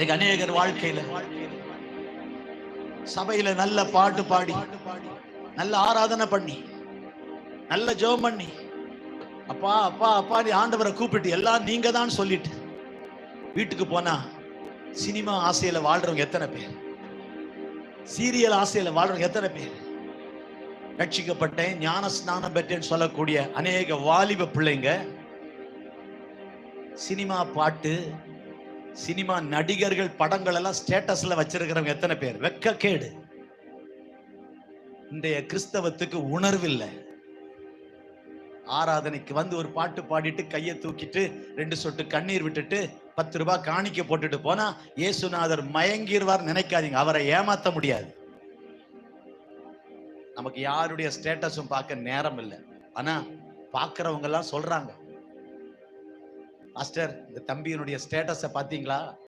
இன்னைக்கு அநேகர் வாழ்க்கையில சபையில நல்ல பாட்டு பாடி நல்ல ஆராதனை பண்ணி நல்ல ஜெபம் பண்ணி அப்பா அப்பா அப்பா நீ ஆண்டவரை கூப்பிட்டு எல்லாம் நீங்க தான் சொல்லிட்டு வீட்டுக்கு போனா சினிமா ஆசையில வாழ்றவங்க எத்தனை பேர்? சீரியல் ஆசையில வாழ்றவங்க எத்தனை பேர்? ரட்சிக்கப்பட்டேன் ஞான ஸ்நானம் பெற்றேன்னு சொல்லக்கூடிய அநேக வாலிப பிள்ளைங்க சினிமா பாட்டு சினிமா நடிகர்கள் படங்கள் எல்லாம் ஸ்டேட்டஸ்ல வச்சிருக்கிறவங்க எத்தனை பேர்? வெக்கக்கேடு. இன்றைய கிறிஸ்தவத்துக்கு உணர்வில்லை. ஆராதனைக்கு வந்து ஒரு பாட்டு பாடிட்டு கையை தூக்கிட்டு ரெண்டு சொட்டு கண்ணீர் விட்டுட்டு பத்து ரூபாய் காணிக்க போட்டுட்டு போனா இயேசுநாதர் மயங்கிடுவார் நினைக்காதீங்க. அவரை ஏமாத்த முடியாது. நமக்கு யாருடைய ஸ்டேட்டஸும் பார்க்க நேரம் இல்லை. ஆனா பார்க்கறவங்க எல்லாம் சொல்றாங்க. மாஸ்டர் இந்த தம்பியினுடைய ஸ்டேட்டஸை பார்த்தீங்களா?